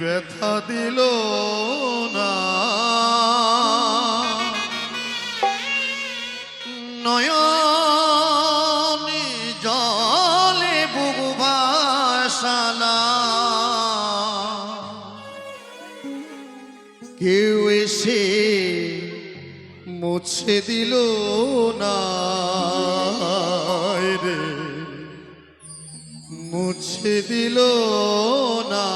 ব্যথা দিল না। নয়নি জলে বুবু ভাসানা কেউ এসে মুছে দিল মুছে দিল না।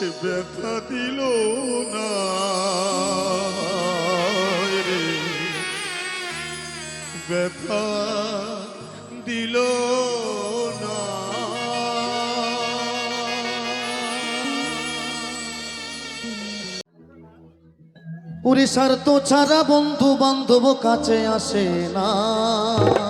ব্যথা দিল না। রে। ব্যথা দিল না। ওরে স্বার্থ ছাড়া বন্ধু বান্ধব কাছে আসে না।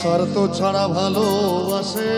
স্বার্থ ছাড়া ভালোবাসে।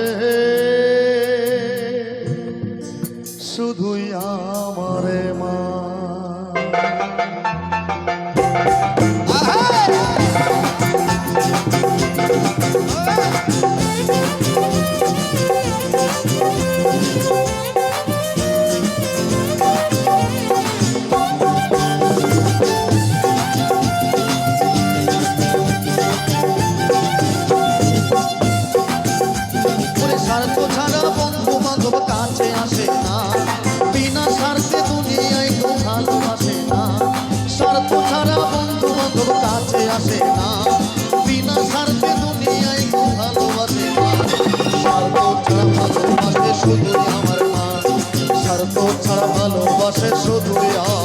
ছাড়া ভালোবাসে শুধু আমার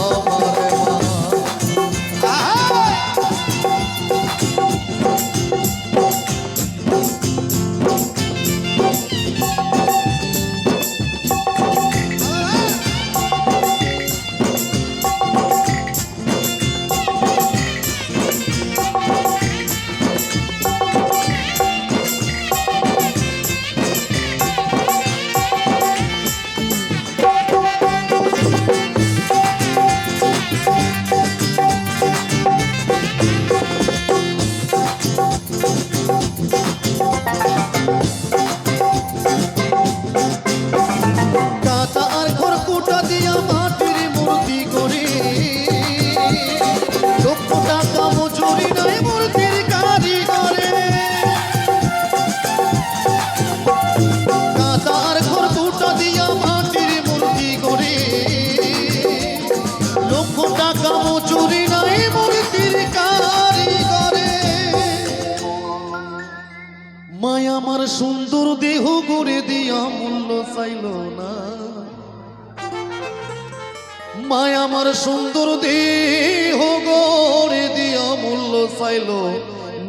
মায় আমার সুন্দর দেহ গড়ে দিয়া মূল্য চাইল।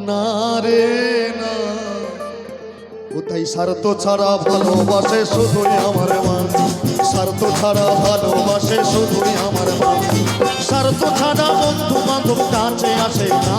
না রে, না। কোথায় স্বার্থ ছাড়া ভালোবাসে শুধুই আমার মা স্বার্থ ছাড়া ভালোবাসে শুধুই আমার মা স্বার্থ ছাড়া বন্ধু বান্ধব কাছে আসে না।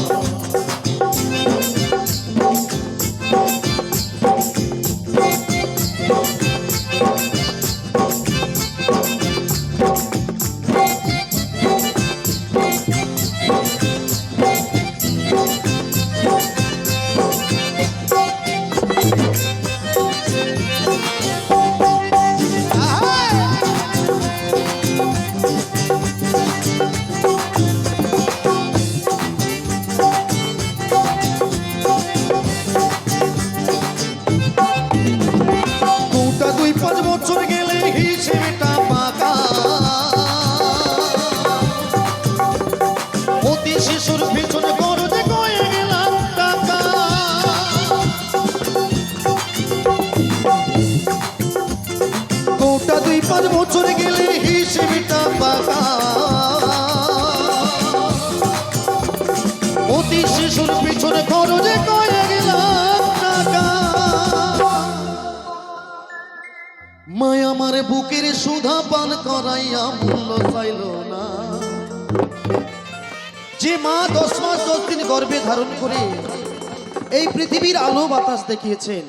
বুকের সুধা পান করাইয়া মূল্য চাইল না। যে মা দশ মাস দশ দিন গর্ভে ধারণ করে এই পৃথিবীর আলো বাতাস দেখিয়েছেন।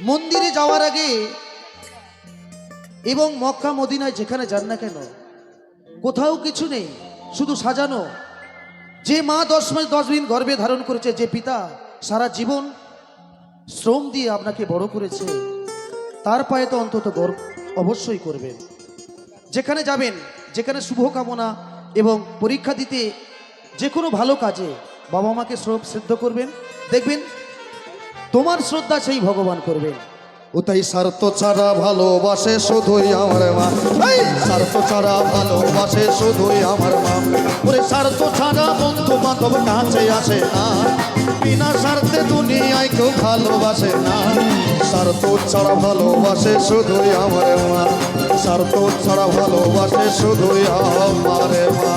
মন্দিরে যাওয়ার আগে এবং মক্কা, মদিনায় যেখানে যান না কেন, কোথাও কিছু নেই, শুধু সাজানো। যে মা দশ মাস, দশ দিন গর্ভে ধারণ করেছে, যে পিতা সারা জীবন শ্রম দিয়ে আপনাকে বড় করেছে, তার পায়ে তো অন্তত গর্ব অবশ্যই করবেন। যেখানে যাবেন, যেখানে শুভকামনা এবং পরীক্ষা দিতে যে কোনো ভালো কাজে বাবা মাকে শ্রদ্ধ করবেন। দেখবেন, তোমার শ্রদ্ধা সেই ভগবান করবেন। ও তাই স্বার্থ ছাড়া ভালোবাসে শুধুই আমার মা। এই স্বার্থ ছাড়া ভালোবাসে শুধুই আমার মা। ওরে স্বার্থ ছাড়া বন্ধু বান্ধব কাছে আসে না। বিনা স্বার্থে দুনিয়ায় কেউ ভালোবাসে না। স্বার্থ ছাড়া ভালোবাসে শুধুই আমার মা। স্বার্থ ছাড়া ভালোবাসে শুধুই আমার মা।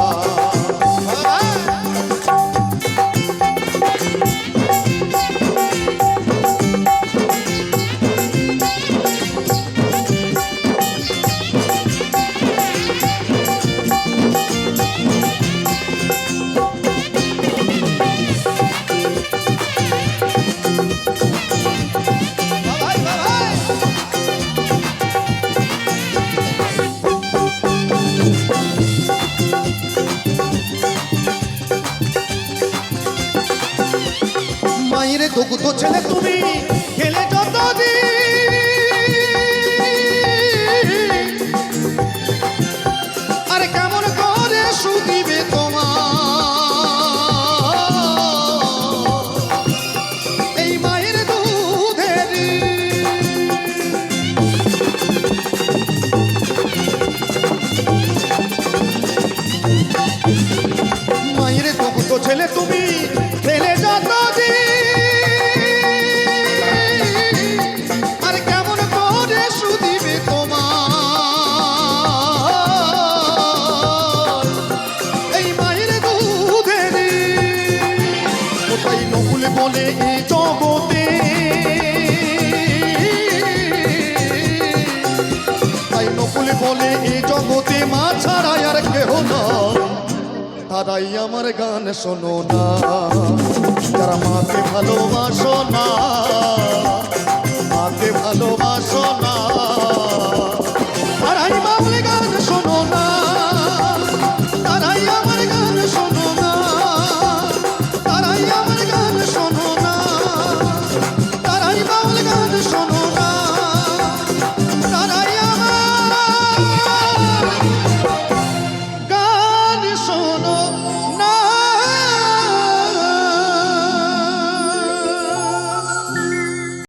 মায়ের দুগ্ধ ছেলে তুমি খেলে যত আরে তারাই আমার গান শোনো না। যারা মাকে ভালোবাসো না